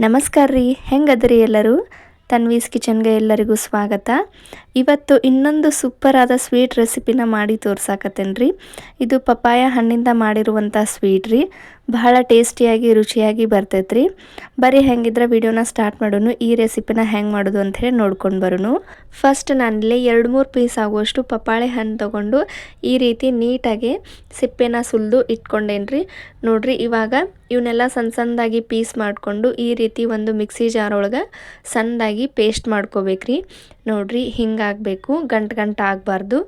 ನಮಸ್ಕಾರ ರೀ. ಹೆಂಗದ್ರಿ ಎಲ್ಲರೂ? ತನ್ವೀಸ್ ಕಿಚನ್ಗೆ ಎಲ್ಲರಿಗೂ ಸ್ವಾಗತ. ಇವತ್ತು ಇನ್ನೊಂದು ಸೂಪರಾದ ಸ್ವೀಟ್ ರೆಸಿಪಿನ ಮಾಡಿ ತೋರ್ಸಾಕತ್ತೇನೆ ರೀ ಇದು ಪಪ್ಪಾಯ ಹಣ್ಣಿಂದ ಮಾಡಿರುವಂಥ ಸ್ವೀಟ್ ರೀ. ಬಹಳ ಟೇಸ್ಟಿಯಾಗಿ, ರುಚಿಯಾಗಿ ಬರ್ತೈತ್ರಿ. ಬರೀ ಹೆಂಗಿದ್ರೆ ವಿಡಿಯೋನ ಸ್ಟಾರ್ಟ್ ಮಾಡೋನು, ಈ ರೆಸಿಪಿನ ಹೆಂಗೆ ಮಾಡೋದು ಅಂತ ಹೇಳಿ ನೋಡ್ಕೊಂಡು ಬರೋನು. ಫಸ್ಟ್ ನಾನಿಲ್ಲಿ ಎರಡು ಮೂರು ಪೀಸ್ ಆಗುವಷ್ಟು ಪಪ್ಪಾಳೆ ಹಣ್ಣು ತೊಗೊಂಡು ಈ ರೀತಿ ನೀಟಾಗಿ ಸಿಪ್ಪೆನ ಸುಲಿದು ಇಟ್ಕೊಂಡೇನ್ರಿ. ನೋಡ್ರಿ, ಇವಾಗ ಇವನ್ನೆಲ್ಲ ಸಣ್ಣ ಸಣ್ಣದಾಗಿ ಪೀಸ್ ಮಾಡಿಕೊಂಡು ಈ ರೀತಿ ಒಂದು ಮಿಕ್ಸಿ ಜಾರ್ ಒಳಗೆ ಸಣ್ಣದಾಗಿ ಪೇಸ್ಟ್ ಮಾಡ್ಕೋಬೇಕ್ರಿ. ನೋಡ್ರಿ, ಹಿಂಗಾಗಬೇಕು, ಗಂಟು ಗಂಟು ಆಗಬಾರ್ದು.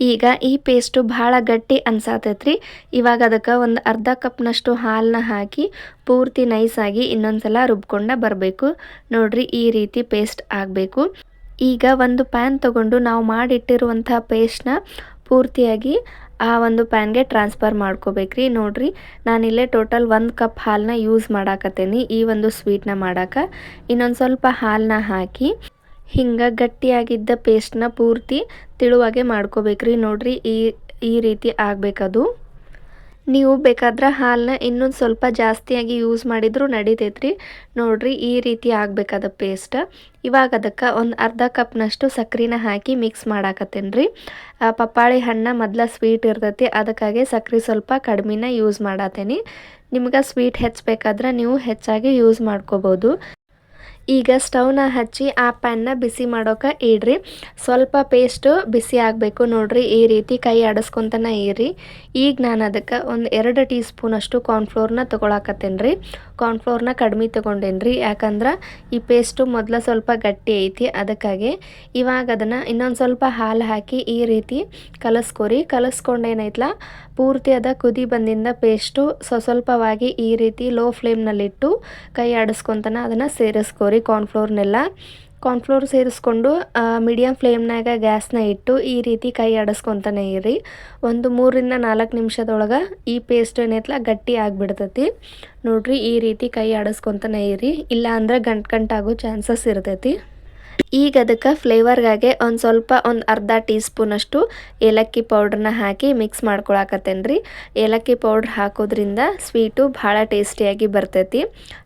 ಈಗ ಈ ಪೇಸ್ಟು ಭಾಳ ಗಟ್ಟಿ ಅನ್ಸಾತೈತ್ರಿ. ಇವಾಗ ಅದಕ್ಕೆ ಒಂದು ಅರ್ಧ ಕಪ್ನಷ್ಟು ಹಾಲನ್ನ ಹಾಕಿ ಪೂರ್ತಿ ನೈಸಾಗಿ ಇನ್ನೊಂದ್ಸಲ ರುಬ್ಕೊಂಡ ಬರಬೇಕು. ನೋಡ್ರಿ ಈ ರೀತಿ ಪೇಸ್ಟ್ ಆಗಬೇಕು. ಈಗ ಒಂದು ಪ್ಯಾನ್ ತಗೊಂಡು ನಾವು ಮಾಡಿಟ್ಟಿರುವಂಥ ಪೇಸ್ಟ್ನ ಪೂರ್ತಿಯಾಗಿ ಆ ಒಂದು ಪ್ಯಾನ್ಗೆ ಟ್ರಾನ್ಸ್ಫರ್ ಮಾಡ್ಕೋಬೇಕ್ರಿ. ನೋಡ್ರಿ ನಾನಿಲ್ಲೇ ಟೋಟಲ್ ಒಂದು ಕಪ್ ಹಾಲನ್ನ ಯೂಸ್ ಮಾಡಾಕತ್ತೇನಿ. ಈ ಒಂದು ಸ್ವೀಟ್ನ ಮಾಡಾಕ. ಇನ್ನೊಂದು ಸ್ವಲ್ಪ ಹಾಲನ್ನ ಹಾಕಿ ಹಿಂಗೆ ಗಟ್ಟಿಯಾಗಿದ್ದ ಪೇಸ್ಟ್ನ ಪೂರ್ತಿ ತಿಳುವಾಗೆ ಮಾಡ್ಕೋಬೇಕ್ರಿ. ನೋಡ್ರಿ, ಈ ಈ ರೀತಿ ಆಗಬೇಕದು. ನೀವು ಬೇಕಾದ್ರೆ ಹಾಲನ್ನ ಇನ್ನೊಂದು ಸ್ವಲ್ಪ ಜಾಸ್ತಿಯಾಗಿ ಯೂಸ್ ಮಾಡಿದರೂ ನಡಿತೈತ್ರಿ. ನೋಡ್ರಿ, ಈ ರೀತಿ ಆಗಬೇಕಾದ ಪೇಸ್ಟ್. ಇವಾಗ ಅದಕ್ಕೆ ಒಂದು ಅರ್ಧ ಕಪ್ನಷ್ಟು ಸಕ್ರೆನ ಹಾಕಿ ಮಿಕ್ಸ್ ಮಾಡಾಕತ್ತೇನ್ರಿ. ಪಪ್ಪಾಳಿ ಹಣ್ಣ ಮೊದಲ ಸ್ವೀಟ್ ಇರ್ತೈತಿ, ಅದಕ್ಕಾಗಿ ಸಕ್ರೆ ಸ್ವಲ್ಪ ಕಡಿಮೆನ ಯೂಸ್ ಮಾಡತ್ತೇನೆ ನಿಮ್ಗೆ ಸ್ವೀಟ್ ಹೆಚ್ಚಬೇಕಾದ್ರೆ ನೀವು ಹೆಚ್ಚಾಗಿ ಯೂಸ್ ಮಾಡ್ಕೋಬೋದು. ಈಗ ಸ್ಟವ್ನ ಹಚ್ಚಿ ಆ ಪ್ಯಾನ್ನ ಬಿಸಿ ಮಾಡೋಕೆ ಇಡ್ರಿ. ಸ್ವಲ್ಪ ಪೇಸ್ಟು ಬಿಸಿ ಆಗಬೇಕು ನೋಡ್ರಿ, ಈ ರೀತಿ ಕೈ ಆಡಿಸ್ಕೊತನ ಇರಿ. ಈಗ ನಾನು ಅದಕ್ಕೆ ಒಂದು ಎರಡು ಟೀ ಸ್ಪೂನಷ್ಟು ಕಾರ್ನ್ಫ್ಲೋರ್ನ ತೊಗೊಳಕತ್ತೇನೆ ರೀ ಕಾರ್ನ್ಫ್ಲೋರ್ನ ಕಡಿಮೆ ತೊಗೊಂಡೇನಿ ರೀ ಯಾಕಂದ್ರೆ ಈ ಪೇಸ್ಟು ಮೊದಲು ಸ್ವಲ್ಪ ಗಟ್ಟಿ ಐತಿ, ಅದಕ್ಕಾಗಿ ಇವಾಗ ಅದನ್ನು ಇನ್ನೊಂದು ಸ್ವಲ್ಪ ಹಾಲು ಹಾಕಿ ಈ ರೀತಿ ಕಲಸ್ಕೊರಿ. ಕಲಸ್ಕೊಂಡೇನೈತಲ್ಲ ಪೂರ್ತಿ ಅದ ಕುದಿ ಬಂದಿಂದ ಪೇಸ್ಟು ಸ್ವ ಸ್ವಲ್ಪವಾಗಿ ಈ ರೀತಿ ಲೋ ಫ್ಲೇಮ್ನಲ್ಲಿಟ್ಟು ಕೈ ಆಡಿಸ್ಕೊತನ ಅದನ್ನು ಸೇರಿಸ್ಕೋರಿ. ಕಾರ್ನ್ಫ್ಲೋರ್ನೆಲ್ಲ ಕಾರ್ನ್ಫ್ಲೋರ್ ಸೇರಿಸ್ಕೊಂಡು ಮೀಡಿಯಮ್ ಫ್ಲೇಮ್ನಾಗ ಗ್ಯಾಸ್ನ ಇಟ್ಟು ಈ ರೀತಿ ಕೈ ಆಡಿಸ್ಕೊತಾನೆ ಇರಿ. ಒಂದು ಮೂರರಿಂದ ನಾಲ್ಕು ನಿಮಿಷದೊಳಗೆ ಈ ಪೇಸ್ಟ್ ಏನೈತಲ್ಲ ಗಟ್ಟಿ ಆಗಿಬಿಡ್ತೈತಿ. ನೋಡ್ರಿ ಈ ರೀತಿ ಕೈ ಆಡಿಸ್ಕೊತಾನೆ ಇರಿ. ಇಲ್ಲ ಅಂದ್ರೆ ಗಂಟು ಗಂಟಾಗೋ ಚಾನ್ಸಸ್ ಇರ್ತೈತಿ. ಈಗ ಅದಕ್ಕೆ ಫ್ಲೇವರ್ಗಾಗೆ ಒಂದು ಸ್ವಲ್ಪ ಒಂದು ಅರ್ಧ ಟೀ ಸ್ಪೂನಷ್ಟು ಏಲಕ್ಕಿ ಪೌಡ್ರನ್ನ ಹಾಕಿ ಮಿಕ್ಸ್ ಮಾಡ್ಕೊಳಕತ್ತೇನೆ ರೀ ಏಲಕ್ಕಿ ಪೌಡ್ರ್ ಹಾಕೋದ್ರಿಂದ ಸ್ವೀಟು ಭಾಳ ಟೇಸ್ಟಿಯಾಗಿ ಬರ್ತೈತಿ.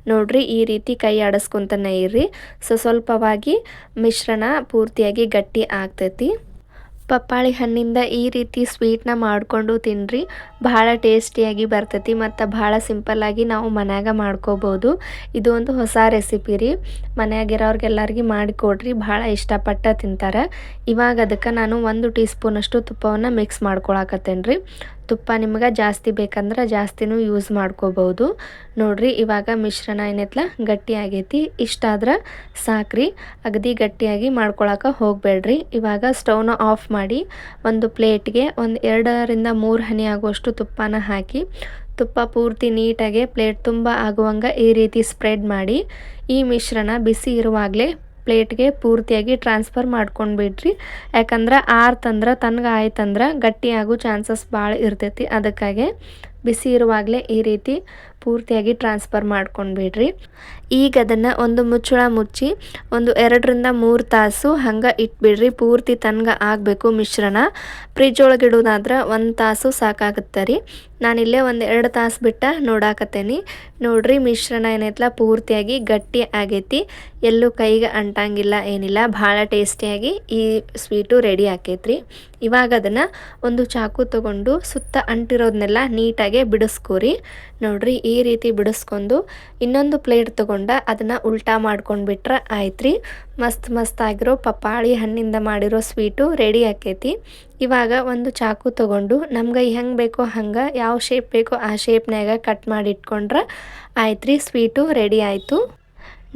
ನೋಡ್ರಿ ಈ ರೀತಿ ಕೈ ಆಡಿಸ್ಕೊತಾನೆ ಇರ್ರಿ. ಸೊ, ಸ್ವಲ್ಪವಾಗಿ ಮಿಶ್ರಣ ಪೂರ್ತಿಯಾಗಿ ಗಟ್ಟಿ ಆಗ್ತೈತಿ. ಪಪ್ಪಾಳಿ ಹಣ್ಣಿಂದ ಈ ರೀತಿ ಸ್ವೀಟ್ನ ಮಾಡಿಕೊಂಡು ತಿನ್ನಿರಿ ಭಾಳ ಟೇಸ್ಟಿಯಾಗಿ ಬರ್ತೈತಿ ಮತ್ತು ಭಾಳ ಸಿಂಪಲ್ಲಾಗಿ ನಾವು ಮನ್ಯಾಗ ಮಾಡ್ಕೋಬೋದು. ಇದು ಒಂದು ಹೊಸ ರೆಸಿಪಿ ರೀ. ಮನೆಯಾಗಿರೋರಿಗೆಲ್ಲರಿಗೆ ಮಾಡಿಕೊಡ್ರಿ ಭಾಳ ಇಷ್ಟಪಟ್ಟು ತಿಂತಾರೆ. ಇವಾಗ ಅದಕ್ಕೆ ನಾನು ಒಂದು ಟೀ ಸ್ಪೂನಷ್ಟು ತುಪ್ಪವನ್ನು ಮಿಕ್ಸ್ ಮಾಡ್ಕೊಳಕತ್ತೇನೆ ರೀ ತುಪ್ಪ ನಿಮ್ಗೆ ಜಾಸ್ತಿ ಬೇಕಂದ್ರೆ ಜಾಸ್ತಿನೂ ಯೂಸ್ ಮಾಡ್ಕೋಬೋದು. ನೋಡ್ರಿ, ಇವಾಗ ಮಿಶ್ರಣ ಏನೈತ್ಲ? ಗಟ್ಟಿ ಆಗೈತಿ. ಇಷ್ಟಾದ್ರೆ ಸಾಕ್ರಿ. ಅಗದಿ ಗಟ್ಟಿಯಾಗಿ ಮಾಡ್ಕೊಳಕ್ಕೆ ಹೋಗಬೇಡ್ರಿ. ಇವಾಗ ಸ್ಟವ್ನ ಆಫ್ ಮಾಡಿ ಒಂದು ಪ್ಲೇಟ್ಗೆ ಒಂದು ಎರಡರಿಂದ ಮೂರು ಹನಿ ಆಗುವಷ್ಟು ತುಪ್ಪನ ಹಾಕಿ, ತುಪ್ಪ ಪೂರ್ತಿ ನೀಟಾಗಿ ಪ್ಲೇಟ್ ತುಂಬ ಆಗುವಂಗೆ ಈ ರೀತಿ ಸ್ಪ್ರೆಡ್ ಮಾಡಿ, ಈ ಮಿಶ್ರಣ ಬಿಸಿ ಇರುವಾಗಲೇ ಪ್ಲೇಟ್ಗೆ ಪೂರ್ತಿಯಾಗಿ ಟ್ರಾನ್ಸ್ಫರ್ ಮಾಡ್ಕೊಂಡ್ಬಿಡ್ರಿ. ಯಾಕಂದ್ರೆ ಆರ್ತಂದ್ರೆ ತನ್ಗೆ ಆಯ್ತಂದ್ರೆ ಗಟ್ಟಿಯಾಗೋ ಚಾನ್ಸಸ್ ಭಾಳ ಇರ್ತೈತಿ. ಅದಕ್ಕಾಗೆ ಬಿಸಿ ಇರುವಾಗಲೇ ಈ ರೀತಿ ಪೂರ್ತಿಯಾಗಿ ಟ್ರಾನ್ಸ್ಫರ್ ಮಾಡ್ಕೊಂಡ್ಬಿಡ್ರಿ. ಈಗ ಅದನ್ನು ಒಂದು ಮುಚ್ಚಳ ಮುಚ್ಚಿ ಒಂದು ಎರಡರಿಂದ ಮೂರು ತಾಸು ಹಂಗೆ ಇಟ್ಬಿಡ್ರಿ. ಪೂರ್ತಿ ತನ್ಗೆ ಆಗಬೇಕು ಮಿಶ್ರಣ. ಫ್ರಿಜ್ ಒಳಗೆ ಇಡೋದಾದ್ರೆ ಒಂದು ತಾಸು ಸಾಕಾಗುತ್ತೆ ರೀ. ನಾನಿಲ್ಲೇ ಒಂದು ಎರಡು ತಾಸು ಬಿಟ್ಟ ನೋಡಾಕತ್ತೇನಿ. ನೋಡ್ರಿ ಮಿಶ್ರಣ ಏನೈತಲ್ಲ ಪೂರ್ತಿಯಾಗಿ ಗಟ್ಟಿ ಆಗೈತಿ. ಎಲ್ಲೂ ಕೈಗೆ ಅಂಟಂಗಿಲ್ಲ ಏನಿಲ್ಲ. ಭಾಳ ಟೇಸ್ಟಿಯಾಗಿ ಈ ಸ್ವೀಟು ರೆಡಿ ಆಕೈತ್ರಿ. ಇವಾಗ ಅದನ್ನು ಒಂದು ಚಾಕು ತಗೊಂಡು ಸುತ್ತ ಅಂಟಿರೋದನ್ನೆಲ್ಲ ನೀಟಾಗೆ ಬಿಡಿಸ್ಕೋರಿ. ನೋಡ್ರಿ ರೀತಿ ಬಿಡಿಸ್ಕೊಂಡು ಇನ್ನೊಂದು ಪ್ಲೇಟ್ ತೊಗೊಂಡು ಅದನ್ನು ಉಲ್ಟಾ ಮಾಡ್ಕೊಂಡು ಬಿಟ್ರೆ ಆಯ್ತು ರೀ ಮಸ್ತ್ ಮಸ್ತ್ ಆಗಿರೋ ಪಪ್ಪಾಳಿ ಹಣ್ಣಿಂದ ಮಾಡಿರೋ ಸ್ವೀಟು ರೆಡಿ ಆಕೈತಿ. ಇವಾಗ ಒಂದು ಚಾಕು ತೊಗೊಂಡು ನಮ್ಗೆ ಹೆಂಗೆ ಬೇಕೋ ಹಂಗೆ, ಯಾವ ಶೇಪ್ ಬೇಕೋ ಆ ಶೇಪ್ನಾಗ ಕಟ್ ಮಾಡಿ ಇಟ್ಕೊಂಡ್ರೆ ಆಯ್ತು ರೀ ಸ್ವೀಟು ರೆಡಿ ಆಯಿತು.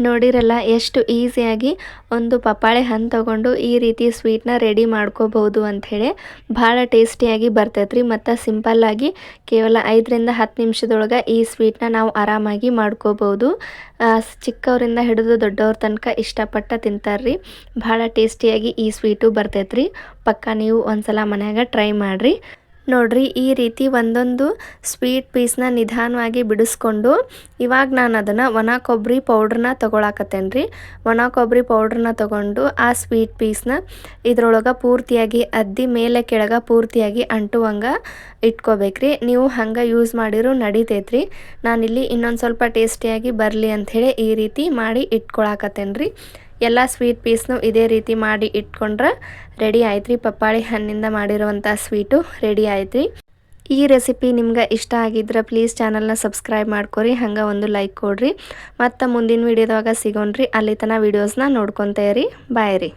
ನೋಡಿರಲ್ಲ, ಎಷ್ಟು ಈಸಿಯಾಗಿ ಒಂದು ಪಪ್ಪಾಳೆ ಹಣ್ಣು ತೊಗೊಂಡು ಈ ರೀತಿ ಸ್ವೀಟ್ನ ರೆಡಿ ಮಾಡ್ಕೋಬೋದು ಅಂಥೇಳಿ ಭಾಳ ಟೇಸ್ಟಿಯಾಗಿ ಬರ್ತೈತೆ ರೀ ಮತ್ತು ಸಿಂಪಲ್ಲಾಗಿ ಕೇವಲ ಐದರಿಂದ ಹತ್ತು ನಿಮಿಷದೊಳಗೆ ಈ ಸ್ವೀಟ್ನ ನಾವು ಆರಾಮಾಗಿ ಮಾಡ್ಕೋಬೋದು ಚಿಕ್ಕವರಿಂದ ಹಿಡಿದು ದೊಡ್ಡವ್ರ ತನಕ ಇಷ್ಟಪಟ್ಟು ತಿಂತಾರೆ ರೀ ಭಾಳ ಟೇಸ್ಟಿಯಾಗಿ ಈ ಸ್ವೀಟು ಬರ್ತೈತೆ ರೀ ಪಕ್ಕ ನೀವು ಒಂದ್ಸಲ ಮನ್ಯಾಗ ಟ್ರೈ ಮಾಡಿರಿ. ನೋಡ್ರಿ, ಈ ರೀತಿ ಒಂದೊಂದು ಸ್ವೀಟ್ ಪೀಸ್ನ ನಿಧಾನವಾಗಿ ಬಿಡಿಸ್ಕೊಂಡು ಇವಾಗ ನಾನು ಅದನ್ನು ಒಣ ಕೊಬ್ಬರಿ ಪೌಡ್ರನ್ನ ತೊಗೊಳಕತ್ತೇನೆ ರೀ ಒಣ ಕೊಬ್ಬರಿ ಪೌಡ್ರನ್ನ ತೊಗೊಂಡು ಆ ಸ್ವೀಟ್ ಪೀಸ್ನ ಇದ್ರೊಳಗೆ ಪೂರ್ತಿಯಾಗಿ ಅದ್ದಿ ಮೇಲೆ ಕೆಳಗೆ ಪೂರ್ತಿಯಾಗಿ ಅಂಟುವಂಗೆ ಇಟ್ಕೋಬೇಕ್ರಿ. ನೀವು ಹಂಗೆ ಯೂಸ್ ಮಾಡಿರೋ ನಡಿತೈತ್ರಿ. ನಾನಿಲ್ಲಿ ಇನ್ನೊಂದು ಸ್ವಲ್ಪ ಟೇಸ್ಟಿಯಾಗಿ ಬರಲಿ ಅಂಥೇಳಿ ಈ ರೀತಿ ಮಾಡಿ ಇಟ್ಕೊಳಕತ್ತೇನೆ ರೀ ಎಲ್ಲ ಸ್ವೀಟ್ ಪೀಸ್ನು ಇದೇ ರೀತಿ ಮಾಡಿ ಇಟ್ಕೊಂಡ್ರೆ ರೆಡಿ ಆಯ್ತು ರೀ ಪಪ್ಪಾಳಿ ಹಣ್ಣಿಂದ ಮಾಡಿರುವಂಥ ಸ್ವೀಟು ರೆಡಿ ಆಯ್ತು ರೀ ಈ ರೆಸಿಪಿ ನಿಮ್ಗೆ ಇಷ್ಟ ಆಗಿದ್ರೆ ಪ್ಲೀಸ್ ಚಾನಲ್ನ ಸಬ್ಸ್ಕ್ರೈಬ್ ಮಾಡ್ಕೊರಿ, ಹಂಗೆ ಒಂದು ಲೈಕ್ ಕೊಡ್ರಿ. ಮತ್ತು ಮುಂದಿನ ವೀಡಿಯೋದಾಗ ಸಿಗೋಣ್ರಿ. ಅಲ್ಲಿ ತನಕ ವೀಡಿಯೋಸ್ನ ಇರಿ ಬಾಯ್ ರೀ.